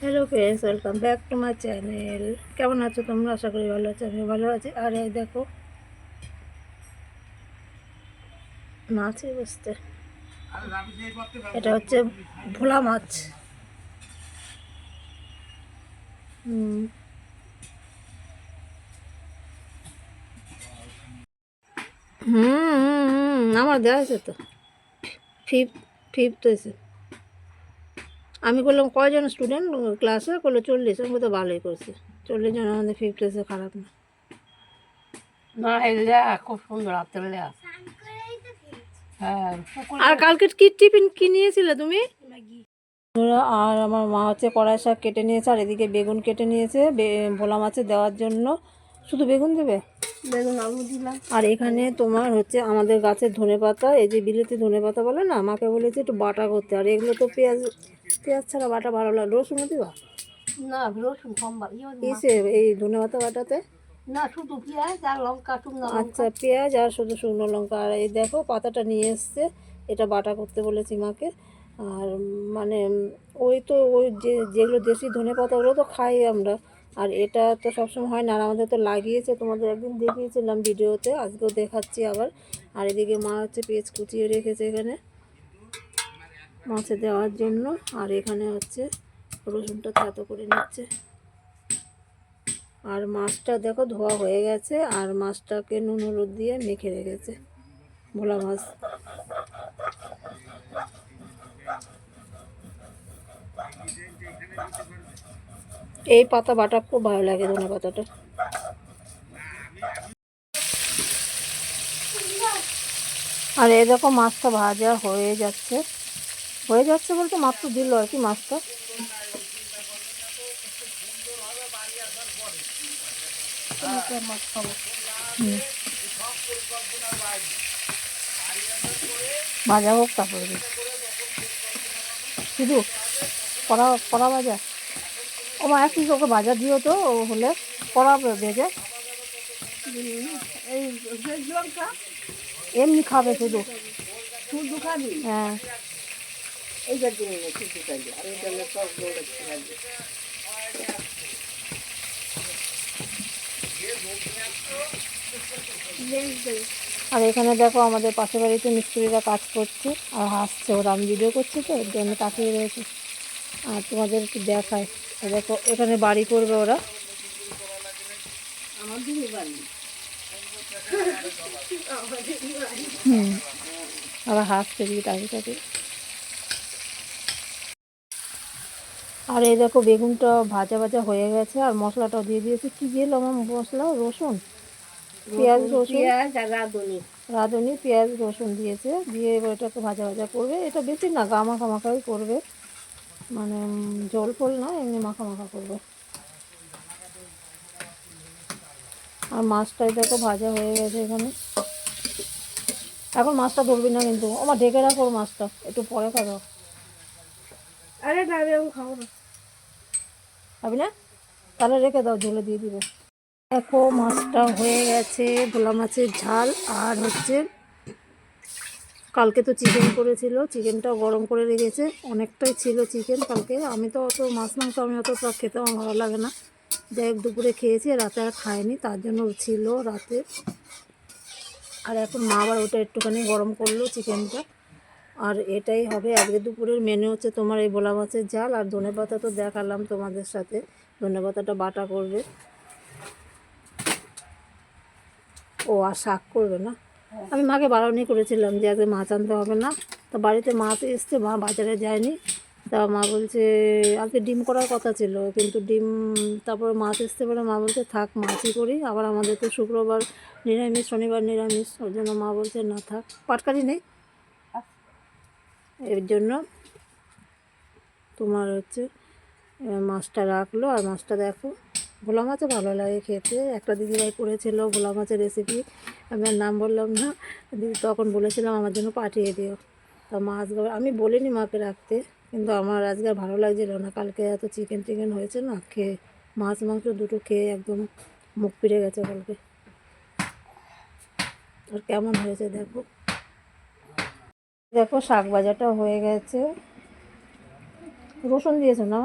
Hello friends welcome back to my channel কেমন আছো তোমরা? আশা করি ভালো আছো আমি ভালো আছি। আর এই দেখো, মাছে বসতে এটা হচ্ছে ভোলা মাছ। হুম। হুম আমার দেওয়া আছে তো। ফিফ ফিফথ হয়েছে। আমি করলাম কয়জন স্টুডেন্ট ক্লাসে করল চল্লিশ। আমি তো ভালোই করছে চল্লিশ জন আমাদের ফিফথ হয়েছে খারাপ না। না এলে খুব সুন্দর হ্যাঁ আর কালকে কি টিফিন কি নিয়েছিলে তুমি? আর আমার মা হচ্ছে কড়াই শাক কেটে নিয়েছে আর এদিকে বেগুন কেটে নিয়েছে ভোলা মাছে দেওয়ার জন্য। শুধু বেগুন দেবে? বেগুন আলু দিলাম। আর এখানে তোমার হচ্ছে আমাদের গাছের ধনে পাতা এই যে বিলেতি ধনে পাতা বলে না মাকে বলেছে একটু বাটা করতে আর এগুলো তো পেঁয়াজ পেঁয়াজ ছাড়া বাটা ভালো লাগে। রসুনও দিবা? না রসুন সোমবার ইয়ে। কিসে এই ধনে পাতা বাটাতে? না শুধু পেঁয়াজ আর লঙ্কা শুকনো আচ্ছা পেঁয়াজ আর শুধু শুকনো লঙ্কা। আর এই দেখো পাতাটা নিয়ে এসছে। এটা বাটা করতে বলেছি মাকে। আর মানে ওই তো ওই যে যেগুলো দেশি ধনে পাতা ওগুলো তো খাই আমরা। আর এটা তো সবসময় হয় না আর আমাদের তো লাগিয়েছে। তোমাদের একদিন দেখিয়েছিলাম ভিডিওতে আজকেও দেখাচ্ছি আবার। আর এদিকে মা হচ্ছে পেঁয়াজ কুচিয়ে রেখেছে এখানে। মাছে দেওয়ার জন্য। আর এখানে হচ্ছে রসুনটা থেতো করে নিচ্ছে। আর মাছটা দেখো ধোয়া হয়ে গেছে, আর মাছটাকে নুন হলুদ দিয়ে মেখে রেখেছে ভোলা মাছ। এই পাতা বাটা খুব ভালো লাগে ধনে পাতাটা। আর দেখো মাছটা ভাজা হয়ে যাচ্ছে। হয়ে যাচ্ছে বলতে মাত্র দিল আর কি মাছটা। ভাজা হোক তারপরে। শুধু কড়া কড়া ভাজা ও মা একটু ওকে ভাজা দিও তো ও হলে কড়া ভেজে এমনি খাবে শুধু শুধু খাবি হ্যাঁ এইটার জন্য খাবি আর দৌড়ে খাবি আর এখানে দেখো আমাদের পাশের বাড়িতে মিস্ত্রিরা কাজ করছে আর হাসছে। ওরা আমি ভিডিও করছি তো এর জন্য তাকিয়ে রয়েছে। আর তোমাদের একটু দেখায় দেখো এখানে বাড়ি করবে ওরা। হুম। আবার হাসছে দিকে তাকিয়ে তাকিয়ে আর এই দেখো বেগুনটা ভাজা ভাজা হয়ে গেছে আর মশলাটাও দিয়ে দিয়েছে। কি দিল আমার মশলা? রসুন? পেঁয়াজ রসুন? রাঁধুনি। রাঁধুনি পেঁয়াজ রসুন দিয়েছে। দিয়ে এবার এটাকে ভাজা ভাজা করবে। এটা বেশি না গা মাখা মাখাই করবে। মানে জল ফল না এমনি মাখা মাখা করবে। আর মাছটাই দেখো ভাজা হয়ে গেছে এখানে। এখন মাছটা ধরবি না কিন্তু। আমার ঢেকে রাখো মাছটা। একটু পরে খাব। আরে না আমি খাব না। খাবি না তাহলে রেখে দাও ঝোলে দিয়ে দিবে। দেখো, মাছটা হয়ে গেছে, ভোলা মাছের ঝাল, আর হচ্ছে কালকে তো চিকেন করেছিল চিকেনটাও গরম করে রেখেছে। অনেকটাই ছিল চিকেন কালকে। আমি তো অত মাছ, মাংস আমি অত খেতে আমার ভালো লাগে না। যাই হোক, দুপুরে খেয়েছি, রাতে আর খাইনি, তার জন্য ছিল রাতে। আর এখন মা আবার ওটা একটুখানি গরম করল চিকেনটা আর এটাই হবে আজকে দুপুরের মেনু হচ্ছে তোমার এই বোলা মাছের ঝাল আর ধনে পাতা তো দেখালাম তোমাদের সাথে। ধনে পাতাটা বাটা করবে। ও, আর শাক করবে না? আমি মাকে বারণই করেছিলাম যে আজকে মাছ আনতে হবে না। তো বাড়িতে মাছ এসছে, মা বাজারে যায়নি। তা মা বলছে, আজকে ডিম করার কথা ছিল, কিন্তু ডিম, তারপরে মাছ এসছে পারে মা বলছে, থাক, মাছই করি। আবার আমাদের তো শুক্রবার নিরামিষ, শনিবার নিরামিষ ওই জন্য মা বলছে, না, থাক। পাটকারি নেই? এর জন্য তোমার হচ্ছে মাছটা রাখল। আর মাছটা দেখো, ভোলা মাছও ভালো লাগে খেতে। একটা দিদিভাই করেছিল ভোলা মাছের রেসিপি আমি আর নাম বললাম না। দিদি তখন বলেছিলাম, আমার জন্য পাঠিয়ে দিও। তা মাছ আমি বলিনি মাকে রাখতে, কিন্তু আমার আজকে ভালো লাগছিল না। কালকে এত চিকেন টিকেন হয়েছে না, খেয়ে, মাছ মাংস দুটো খেয়ে একদম মুখ ফিরে গেছে কালকে। আর কেমন হয়েছে দেখো। দেখো শাক ভাজাটা হয়ে গেছে। রসুন দিয়েছ না?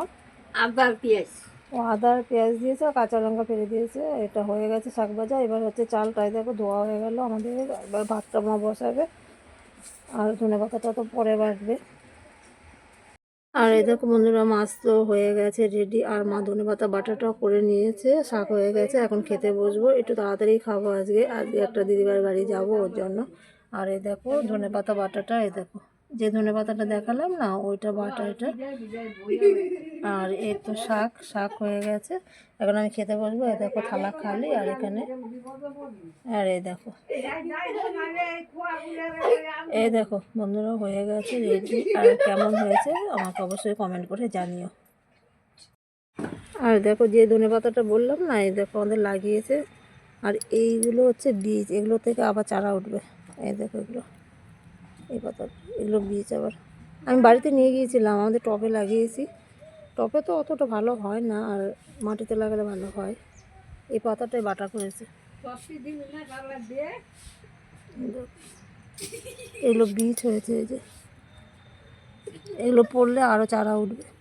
আবার পেঁয়াজ। ও আদা পেঁয়াজ দিয়েছে কাঁচা লঙ্কা ফেলে দিয়েছে এটা হয়ে গেছে শাক ভাজা। এবার হচ্ছে চালটাই দেখো ধোয়া হয়ে গেল আমাদের এবার ভাতটা মা বসাবে আর ধনে পাতাটা তো পরে বাটবে। আর এই দেখো বন্ধুরা মাছ তো হয়ে গেছে রেডি আর মা ধনে পাতা বাটাটাও করে নিয়েছে শাক হয়ে গেছে এখন খেতে বসবো। একটু তাড়াতাড়ি খাব আজকে আজকে একটা দিদিবার বাড়ি যাব ওর জন্য। আর এই দেখো, ধনে পাতা বাটাটা, এই দেখো। যে ধনে পাতাটা দেখালাম না, ওইটা বাটা এটা। আর এই তো শাক শাক হয়ে গেছে। এখন আমি খেতে বসবো এ দেখো, থালা খালি, আর এখানে আর এই দেখো। এই দেখো, বন্ধুরা, হয়ে গেছে রেডি। আর কেমন হয়েছে আমাকে অবশ্যই কমেন্ট করে জানিও। আর দেখো, যে ধনে পাতাটা বললাম না, এই দেখো আমাদের লাগিয়েছে। আর এইগুলো হচ্ছে বীজ, এগুলো থেকে আবার চারা উঠবে। এই দেখো এগুলো। এই পাতা, এগুলো বীজ আবার। আমি বাড়িতে নিয়ে গিয়েছিলাম, আমাদের টবে লাগিয়েছি। টবে তো অতটা ভালো হয় না, আর মাটিতে লাগালে ভালো হয়। এই পাতাটাই বাটা করেছে। এগুলো বীজ হয়েছে, এই যে। এগুলো পড়লে আরও চারা উঠবে।